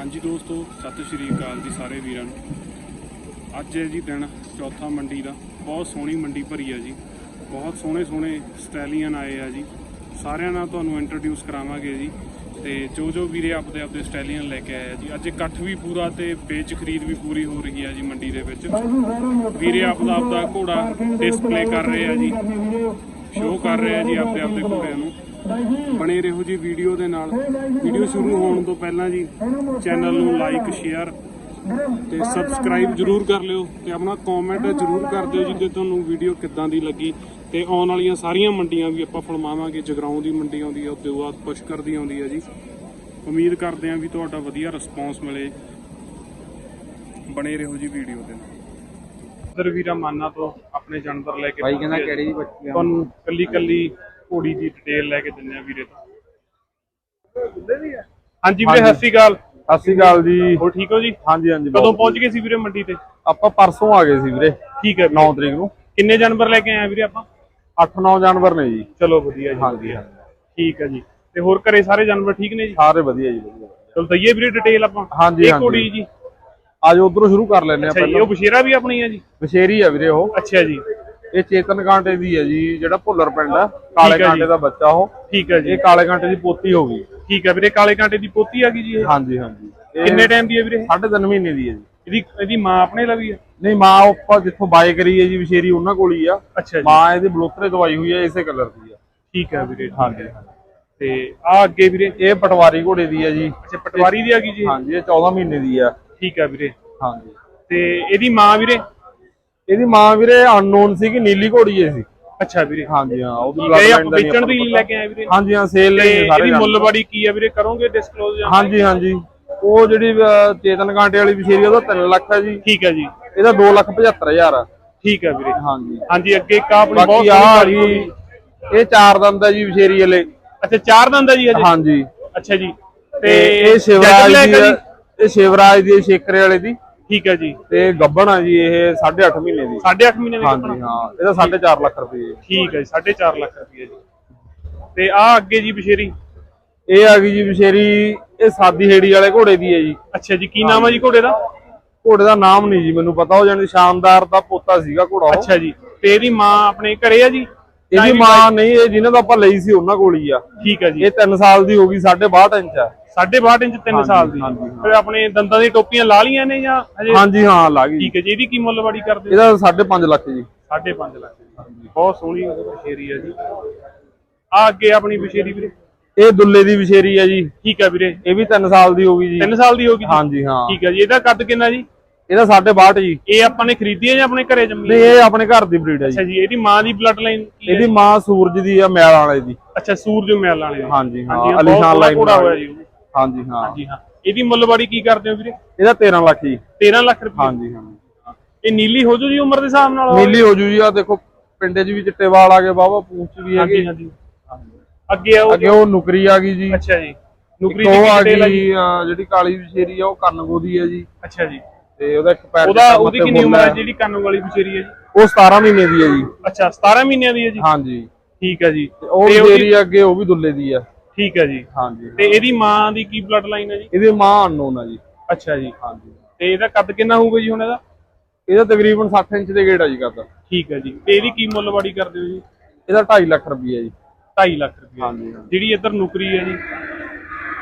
ਹਾਂਜੀ ਦੋਸਤੋ, ਸਤਿ ਸ਼੍ਰੀ ਅਕਾਲ ਜੀ ਸਾਰੇ ਵੀਰਾਂ ਨੂੰ। ਅੱਜ ਹੈ ਜੀ ਦਿਨ ਚੌਥਾ ਮੰਡੀ ਦਾ। ਬਹੁਤ ਸੋਹਣੀ ਮੰਡੀ ਭਰੀ ਆ ਜੀ। ਬਹੁਤ ਸੋਹਣੇ ਸੋਹਣੇ ਸਟੈਲੀਅਨ ਆਏ ਆ ਜੀ। ਸਾਰਿਆਂ ਨਾਲ ਤੁਹਾਨੂੰ ਇੰਟਰੋਡਿਊਸ ਕਰਾਵਾਂਗੇ ਜੀ। ਤੇ ਜੋ ਜੋ ਵੀਰੇ ਆਪਦੇ ਆਪਦੇ ਸਟੈਲੀਅਨ ਲੈ ਕੇ ਆਏ ਆ ਜੀ। ਅੱਜ ਇਕੱਠ ਵੀ ਪੂਰਾ ਤੇ ਵੇਚ ਖਰੀਦ ਵੀ ਪੂਰੀ ਹੋ ਰਹੀ ਆ ਜੀ ਮੰਡੀ ਦੇ ਵਿੱਚ। ਵੀਰੇ ਆਪਦਾ ਆਪਦਾ ਘੋੜਾ ਡਿਸਪਲੇ ਕਰ ਰਹੇ ਆ ਜੀ। ਸ਼ੋਅ ਕਰ ਰਹੇ ਆ ਜੀ ਆਪਦੇ ਆਪਦੇ ਘੋੜਿਆਂ ਨੂੰ। ਬਣੇ ਰਹੋ ਜੀ ਵੀਡੀਓ ਦੇ ਨਾਲ। ਵੀਡੀਓ ਸ਼ੁਰੂ ਹੋਣ ਤੋਂ ਪਹਿਲਾਂ ਜੀ ਚੈਨਲ ਨੂੰ ਲਾਈਕ ਸ਼ੇਅਰ ਤੇ ਸਬਸਕ੍ਰਾਈਬ ਜਰੂਰ ਕਰ ਲਿਓ ਤੇ ਆਪਣਾ ਕਮੈਂਟ ਜਰੂਰ ਕਰ ਦਿਓ ਜੀ ਕਿ ਤੁਹਾਨੂੰ ਵੀਡੀਓ ਕਿੱਦਾਂ ਦੀ ਲੱਗੀ। ਤੇ ਆਉਣ ਵਾਲੀਆਂ ਸਾਰੀਆਂ ਮੰਡੀਆਂ ਵੀ ਆਪਾਂ ਫਿਲਮਾਵਾਂਗੇ ਜਗਰਾਉਂ ਦੀ ਮੰਡੀ ਆਉਂਦੀ ਆ ਉਦੋਂ ਬਾਅਦ ਪੁਸ਼ਕਰ ਦੀ ਆਉਂਦੀ ਆ ਜੀ। ਉਮੀਦ ਕਰਦੇ ਆਂ ਵੀ ਤੁਹਾਡਾ ਵਧੀਆ ਰਿਸਪੌਂਸ ਮਿਲੇ। ਬਣੇ ਰਹੋ ਜੀ ਵੀਡੀਓ ਦੇ ਨਾਲ। ਉਧਰ ਵੀਰਾ ਮਾਨਾ ਤੋਂ ਆਪਣੇ ਜਾਨਵਰ ਲੈ ਕੇ ਭਾਈ ਕਹਿੰਦਾ ਜੀ। ਕਿਹੜੀ ਬੱਚੀ ਆ? ਤੁਹਾਨੂੰ ਕੱਲੀ ਕੱਲੀ ਘੋੜੀ ਦੀ ਡਿਟੇਲ ਲੈ ਕੇ ਦਿੰਦੇ ਆ ਵੀਰੇ ਤੋਂ। ਹਾਂਜੀ ਵੀਰੇ ਸਤਿ ਸ਼੍ਰੀ ਅਕਾਲ। ਸਤਿ ਸ਼੍ਰੀ ਅਕਾਲ ਜੀ। ਹੋਰ ਠੀਕ ਹੋ ਜੀ? ਹਾਂਜੀ ਹਾਂਜੀ ਕਦੋਂ ਪਹੁੰਚ ਗਏ ਸੀ ਵੀਰੇ ਮੰਡੀ ਤੇ? ਆਪਾਂ ਪਰਸੋਂ ਆ ਗਏ ਸੀ ਵੀਰੇ ਠੀਕ ਹੈ 9 ਤਰੀਕ ਨੂੰ। ਕਿੰਨੇ ਜਾਨਵਰ ਲੈ ਕੇ ਆਏ ਆ ਵੀਰੇ ਆਪਾਂ? 8-9 ਜਾਨਵਰ ਨੇ ਜੀ। ਚਲੋ ਵਧੀਆ ਜੀ ਹਾਂਜੀ ਠੀਕ ਹੈ ਜੀ। ਤੇ ਹੋਰ ਘਰੇ ਸਾਰੇ ਜਾਨਵਰ ਠੀਕ ਨੇ ਜੀ? ਸਾਰੇ ਵਧੀਆ ਜੀ ਵਧੀਆ ਚਲੋ ਦਈਏ ਵੀਰੇ ਡਿਟੇਲ ਆਪਾਂ। ਹਾਂਜੀ, ਇਹ। ਘੋੜੀ ਜੀ। ਅੱਜ ਉਧਰੋਂ ਸ਼ੁਰੂ ਕਰ ਲੈਨੇ ਆ ਪਹਿਲਾਂ। ਉਹ ਬਸ਼ੇਰਾ ਵੀ ਆਪਣੀ ਹੈ ਜੀ? ਬਸ਼ੇਰੀ ਆ ਵੀਰੇ ਉਹ। ਅੱਛਾ ਜੀ। ਇਹ ਚੇਤਨ ਕਾਂਟੇ ਦੀ ਹੈ ਜੀ ਜਿਹੜਾ ਭੁੱਲਰ ਪਿੰਡ ਆ ਕਾਲੇ ਠੀਕ ਹੈ ਕਾਂਟੇ। ਦਾ ਬੱਚਾ ਉਹ। ਠੀਕ ਹੈ ਜੀ। ਇਹ ਕਾਲੇ ਕਾਂਟੇ ਦੀ ਪੋਤੀ ਹੋ ਗਈ। ਠੀਕ ਹੈ ਵੀਰੇ ਕਾਲੇ ਕਾਂਟੇ ਦੀ ਪੋਤੀ ਆ ਗਈ ਜੀ ਇਹ? ਹਾਂਜੀ ਹਾਂਜੀ। ਕਿੰਨੇ ਟਾਈਮ ਦੀ ਹੈ ਵੀਰੇ ਸਾਢੇ ਤਿੰਨ ਮਹੀਨੇ ਦੀ ਹੈ ਜੀ। ਇਹਦੀ ਇਹਦੀ ਮਾਂ ਆਪਣੇ ਲਵੀ ਹੈ? ਨਹੀਂ ਮਾਂ ਉੱਪਰ ਜਿੱਥੋਂ ਬਾਏ ਕਰੀ ਹੈ ਜੀ ਬਸ਼ੇਰੀ ਉਹਨਾਂ ਕੋਲ ਹੀ ਆ। ਅੱਛਾ ਜੀ। ਮਾਂ ਇਹਦੀ ਬਲੋਤਰੇ ਦਵਾਈ ਹੋਈ ਹੈ ਇਸੇ ਕਲਰ ਦੀ ਆ। ਠੀਕ ਹੈ ਵੀਰੇ ਹਾਂਜੀ। ਤੇ ਆ ਅੱਗੇ ਵੀਰੇ? ਇਹ ਪਟਵਾਰੀ ਘੋੜੇ ਦੀ ਹੈ ਜੀ। ਅੱਛਾ ਪਟਵਾਰੀ ਦੀ ਆ ਗਈ ਜੀ? ਇਹ? ਹਾਂਜੀ ਇਹ 14 ਮਹੀਨੇ ਦੀ ਆ। ਠੀਕ ਹੈ ਵੀਰੇ। ਹਾਂਜੀ। ਤੇ ਇਹਦੀ ਮਾਂ ਵੀਰੇ? ਇਹਦੀ ਮਾਂ ਵੀਰੇ ਅਨਨੋਨ ਸੀ ਕਿ ਨੀਲੀ ਘੋੜੀ ਹੈ ਸੀ। ਅੱਛਾ ਵੀਰੇ। ਹਾਂਜੀ ਹਾਂ ਉਹਦੀ ਠੀਕ ਹੈ ਇਹ bloodline ਆਪਾਂ ਦਾ ਨਹੀਂ ਵੇਚਣ ਦੀ ਆਪਾਂ ਨੂੰ ਲੈ ਕੇ ਆਏ ਵੀਰੇ। ਹਾਂਜੀ ਹਾਂ ਸੇਲ ਲਈ ਸਾਰੇ ਇਹਦੀ ਜਾਣਦੇ। ਮੁੱਲਵਾੜੀ ਕੀ ਹੈ ਵੀਰੇ ਕਰੋਗੇ ਡਿਸਕਲੋਜ਼ ਹਾਂਜੀ ਹਾਂਜੀ। ਉਹ ਜਿਹੜੀ ਚੇਤਨ ਕਾਂਟੇ ਵਾਲੀ ਵਿਸ਼ੇਰੀ ਉਹਦਾ 3 ਲੱਖ ਹੈ ਜੀ। ਠੀਕ ਹੈ ਜੀ। ਇਹਦਾ 2 ਲੱਖ 75 ਹਜ਼ਾਰ ਆ। ਠੀਕ ਹੈ ਵੀਰੇ। ਹਾਂਜੀ। ਹਾਂਜੀ ਅੱਗੇ ਇੱਕ ਆਪਣੀ ਬਹੁਤ ਆ ਘੋੜੀ। ਇਹ ਚਾਰ ਦੰਦ ਹੈ ਜੀ ਵਿਸ਼ੇਰੀ ਵਾਲੇ। ਅੱਛਾ ਚਾਰ ਦੰਦ ਹੈ ਜੀ ਅਜੇ ਹਾਂਜੀ। ਅੱਛਾ ਜੀ। ਤੇ ਇਹ ਸ਼ਿਵਰਾਜ ਦੀ ਇਹ ਸ਼ਿਵਰਾਜ ਦੀ ਸ਼ੇਕਰੇ ਵਾਲੇ ਦੀ। ਠੀਕ ਹੈ ਜੀ। ਤੇ ਗੱਬਣ ਆ ਜੀ ਇਹ 8.5 ਮਹੀਨੇ ਦੀ। 8.5 ਮਹੀਨੇ ਦੀ ਹਾਂਜੀ ਹਾਂ ਇਹਦਾ 4.5 ਲੱਖ ਰੁਪਏ ਠੀਕ ਹੈ ਜੀ 4.5 ਲੱਖ ਰੁਪਏ ਜੀ। ਤੇ ਆ ਅੱਗੇ ਜੀ ਬਸ਼ੇਰੀ ਇਹ ਆ ਗਈ ਜੀ ਵਿਸ਼ੇਰੀ ਇਹ ਸਾਦੀ ਹੇੜੀ ਵਾਲੇ ਘੋੜੇ ਦੀ ਹੈ ਜੀ। ਅੱਛਾ ਜੀ ਕੀ ਨਾਮ ਹੈ ਜੀ ਘੋੜੇ ਦਾ? ਘੋੜੇ ਦਾ ਨਾਮ ਨਹੀਂ ਜੀ ਮੈਨੂੰ ਪਤਾ ਉਹ ਜਾਨੀ ਸ਼ਾਨਦਾਰ ਦਾ ਪੋਤਾ ਸੀਗਾ ਘੋੜਾ ਉਹ। ਅੱਛਾ ਜੀ ਤੇ ਇਹਦੀ ਮਾਂ ਆਪਣੇ ਘਰੇ ਆ ਜੀ? ਇਹਦੀ ਮਾਂ ਨਹੀਂ ਇਹ ਜਿਹਨਾਂ ਦਾ ਆਪਾਂ ਲਈ ਸੀ ਉਹਨਾਂ ਕੋਲ ਹੀ ਆ। ਠੀਕ ਹੈ ਜੀ। ਇਹ 3 ਸਾਲ ਦੀ ਹੋ ਗਈ 62 ਇੰਚ ਆ। 62 ਇੰਚ 3 ਸਾਲ ਦੀ। ਫਿਰ ਆਪਣੇ ਦੰਦਾਂ ਦੀ ਟੋਪੀਆਂ ਲਾ ਲੀਆਂ ਨੇ ਜਾਂ ਹਜੇ? ਹਾਂਜੀ ਹਾਂ ਲੱਗ ਗਈ। ਠੀਕ ਹੈ ਜੀ ਇਹਦੀ ਕੀ ਮੁੱਲਵਾੜੀ ਕਰਦੇ ਇਹਦਾ 5.5 ਲੱਖ ਜੀ। 5.5 ਲੱਖ। ਬਹੁਤ ਸੋਹਣੀ ਬਸ਼ੇਰੀ ਹੈ ਜੀ। ਆ ਅੱਗੇ ਆਪਣੀ ਬਸ਼ੇਰੀ ਵੀਰੇ। ਇਹ ਦੁੱਲੇ ਦੀ ਵਿਸ਼ੇਰੀ ਆ ਜੀ। ਠੀਕ ਹੈ ਵੀਰੇ। ਇਹ ਵੀ 3 ਸਾਲ ਦੀ ਹੋ ਗਈ ਜੀ। 3 ਸਾਲ ਦੀ ਹੋ ਗਈ ਹਾਂਜੀ ਹਾਂ। ਠੀਕ ਹੈ ਜੀ ਇਹਦਾ ਕੱਦ ਕਿੰਨਾ ਜੀ? ਇਹਦਾ 62 ਜੀ। ਇਹ ਆਪਾਂ ਨੇ ਖਰੀਦੀ ਹੈ ਜਾਂ ਆਪਣੇ ਘਰੇ ਜੰਮੀ ਹੈ? ਨਹੀਂ ਇਹ ਆਪਣੇ ਘਰ ਦੀ ਬਰੀਡ ਆ ਅੱਛਾ ਜੀ ਜੀ ਇਹਦੀ ਮਾਂ ਦੀ ਬਲੱਡ ਲਾਈਨ ਹੈ ਇਹਦੀ ਮਾਂ ਸੂਰਜ ਦੀ ਆ ਮੈਲ ਵਾਲੇ ਦੀ। ਅੱਛਾ ਸੂਰਜ ਮੈਲ ਵਾਲੇ। ਹਾਂਜੀ ਹਾਂ ਹਾਂਜੀ, ਅਲੀਸ਼ਾਨ ਲਾਈਨ ਹੋਇਆ ਜੀ। ਹਾਂਜੀ ਹਾਂ। ਹਾਂਜੀ ਹਾਂ। ਇਹਦੀ ਮੁੱਲਵਾੜੀ ਕੀ ਕਰਦੇ ਹੋ ਵੀਰੇ? ਇਹਦਾ 13 ਲੱਖ ਜੀ। 13 ਲੱਖ ਰੁਪਏ? ਹਾਂਜੀ ਹਾਂ। ਇਹ ਨੀਲੀ ਹੋ ਜੂ ਜੀ ਉਮਰ ਦੇ ਹਿਸਾਬ ਨਾਲ? ਨੀਲੀ ਹੋ ਜੂ ਜੀ ਆ ਦੇਖੋ ਪਿੰਡੇ 'ਚ ਵੀ ਚਿੱਟੇ ਵਾਲ ਆ ਗਏ ਬਾਬਾ ਪੂੰਛ ਵੀ ਹਾਂਜੀ ਹੈਗੇ। ਹਾਂਜੀ ਅੱਗੇ ਆਓ। ਅੱਗੇ ਉਹ ਨੁਕਰੀ ਆ ਗਈ ਜੀ। ਅੱਛਾ ਜੀ। ਨੁਕਰੀ ਦੀ ਜੀ ਜਿਹੜੀ ਕਾਲੀ ਵਿਸ਼ੇਰੀ ਆ ਉਹ ਕੰਨਗੋ ਦੀ ਆ ਜੀ। ਅੱਛਾ ਜੀ। ਤੇ ਉਹਦਾ ਇੱਕ ਪੈਰ ਉਹਦਾ ਉਹਦੀ ਕਿੰਨੀ ਉਮਰ ਹੈ ਜਿਹੜੀ ਕੰਨ ਵਾਲੀ ਵਿਚੇਰੀ ਹੈ ਜੀ? ਉਹ 17 ਮਹੀਨੇ ਦੀ ਹੈ ਜੀ। ਅੱਛਾ 17 ਮਹੀਨਿਆਂ ਦੀ ਹੈ ਜੀ? ਹਾਂਜੀ। ਠੀਕ ਹੈ ਜੀ। ਉਹ ਵਿਸ਼ੇਰੀ ਅੱਗੇ ਉਹ ਵੀ ਦੁੱਲੇ ਦੀ ਆ। ਠੀਕ ਹੈ ਜੀ। ਹਾਂਜੀ। ਤੇ ਇਹਦੀ ਮਾਂ ਦੀ ਕੀ ਬਲੱਡ ਲਾਈਨ ਹੈ ਜੀ? ਇਹਦੀ ਮਾਂ ਅਨਨੋਨ ਆ ਜੀ। ਅੱਛਾ ਜੀ। ਹਾਂਜੀ। ਤੇ ਇਹਦਾ ਕੱਦ ਕਿੰਨਾ ਹੋਊਗਾ ਜੀ ਹੁਣ ਇਹਦਾ? ਇਹਦਾ ਤਕਰੀਬਨ 60 ਇੰਚ ਦੇ ਗੇੜ ਆ ਜੀ ਕਰਦਾ ਠੀਕ ਹੈ ਜੀ। ਤੇ ਇਹਦੀ ਕੀ ਮੁੱਲਵਾੜੀ ਕਰਦੇ ਹੋ ਜੀ? ਇਹਦਾ 2.5 ਲੱਖ ਰੁਪਈਆ ਜੀ। 2.5 ਲੱਖ ਰੁਪਏ ਹਾਂਜੀ। ਜਿਹੜੀ ਇੱਧਰ ਨੌਕਰੀ ਹੈ ਜੀ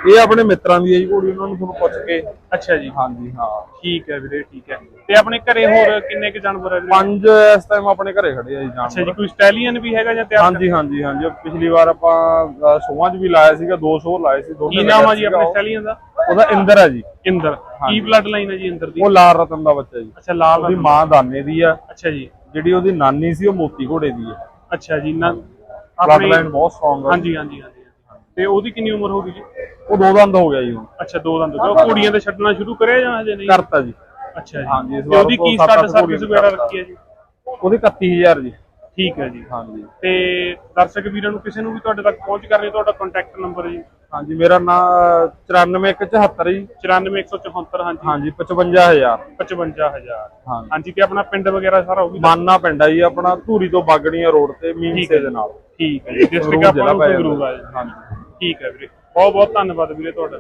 ਇਹ ਆਪਣੇ ਮਿੱਤਰਾਂ ਦੀ ਹੈ ਜੀ ਘੋੜੀ ਉਹਨਾਂ ਨੂੰ ਤੁਹਾਨੂੰ ਪੁੱਛ ਕੇ। ਅੱਛਾ ਜੀ। ਹਾਂਜੀ ਹਾਂ। ਠੀਕ ਹੈ ਵੀਰੇ ਠੀਕ ਹੈ। ਤੇ ਆਪਣੇ ਘਰੇ ਹੋਰ ਕਿੰਨੇ ਕੁ ਜਾਨਵਰ ਹੈ ਵੀਰੇ? ਪੰਜ ਇਸ ਟਾਈਮ ਆਪਣੇ ਘਰੇ ਖੜੇ ਆ ਜੀ ਅੱਛਾ ਜੀ ਜਾਨਵਰ ਕੋਈ ਸਟੈਲੀਅਨ ਵੀ ਹੈਗਾ ਜਾਂ ਤਿਆਰ ਹਾਂਜੀ ਹਾਂਜੀ ਹਾਂਜੀ। ਉਹ ਪਿਛਲੀ ਵਾਰ ਆਪਾਂ ਸ਼ੋਆਂ 'ਚ ਵੀ ਲਾਇਆ ਸੀਗਾ ਦੋ ਸ਼ੋਅ ਲਾਏ ਸੀ ਦੋਨੇ ਕੀ ਨਾਮ ਆ ਜੀ ਆਪਣੇ। ਸਟੈਲੀਅਨ ਦਾ? ਉਹਦਾ ਇੰਦਰ ਆ ਜੀ। ਇੰਦਰ। ਕੀ ਬਲੱਡ ਲਾਈਨ ਹੈ ਜੀ ਇੰਦਰ ਦੀ? ਉਹ ਲਾਲ ਰਤਨ ਦਾ ਬੱਚਾ ਜੀ। ਅੱਛਾ ਲਾਲ ਉਹਦੀ ਰੰਗ। ਮਾਂ ਦਾਨੇ ਦੀ ਆ। ਅੱਛਾ ਜੀ। ਜਿਹੜੀ ਉਹਦੀ ਨਾਨੀ ਸੀ ਉਹ ਮੋਤੀ ਘੋੜੇ ਦੀ ਆ ਅੱਛਾ ਜੀ ਨਾ ਬਲੱਡ ਆਪਣੇ ਲਾਈਨ ਬਹੁਤ ਸਟਰੋਂਗ ਆ। ਹਾਂਜੀ ਹਾਂਜੀ ਹਾਂਜੀ। ਤੇ ਉਹਦੀ ਕਿੰਨੀ ਉਮਰ ਹੋ ਗਈ ਜੀ? ਉਹ ਦੋ ਦੰਦ ਹੋ ਗਿਆ ਜੀ ਹੁਣ। ਅੱਛਾ ਦੋ ਦੰਦ। ਉਹ ਕੁੜੀਆਂ ਤੇ ਛੱਡਣਾ ਸ਼ੁਰੂ ਕਰਿਆ ਜਾਂ ਹਜੇ ਨਹੀਂ? ਕਰਤਾ ਜੀ। ਅੱਛਾ ਜੀ। ਹਾਂਜੀ, ਇਸ ਵਾਰ ਉਹਦੀ ਕੀ ਸਟਾਰਟ ਸਰਵਿਸ ਵਗੈਰਾ। ਰੱਖੀ ਹੈ ਜੀ? ਉਹਦੀ 31000 ਜੀ। ਠੀਕ ਹੈ ਜੀ। ਹਾਂਜੀ। ਤੇ ਦਰਸ਼ਕ ਵੀਰਾਂ ਨੂੰ ਕਿਸੇ ਨੂੰ ਵੀ ਤੁਹਾਡੇ ਤੱਕ ਪਹੁੰਚ ਕਰਨੀ ਤੁਹਾਡਾ ਕੰਟੈਕਟ ਨੰਬਰ ਜੀ? ਹਾਂਜੀ ਮੇਰਾ ਨਾਮ 94174 ਜੀ। 94174 ਹਾਂਜੀ। ਹਾਂਜੀ 55000 55000 ਹਾਂਜੀ। ਤੇ ਆਪਣਾ ਪਿੰਡ ਵਗੈਰਾ ਸਾਰਾ ਉਹ ਵੀ ਮਾਨਾ ਪਿੰਡ ਆ ਜੀ ਆਪਣਾ ਧੂਰੀ ਤੋਂ ਬਾਗੜੀਆਂ ਰੋਡ ਤੇ ਮੀਂਸੇ ਦੇ ਨਾਲ। ਠੀਕ ਹੈ ਜੀ। ਡਿਸਟ੍ਰਿਕਟ ਆਪਾਂ ਨੂੰ ਸੰਗਰੂਰ ਆ। ਜੀ। ਠੀਕ ਹੈ ਵੀਰੇ। ਬਹੁਤ ਬਹੁਤ ਧੰਨਵਾਦ ਵੀਰੇ ਤੁਹਾਡਾ।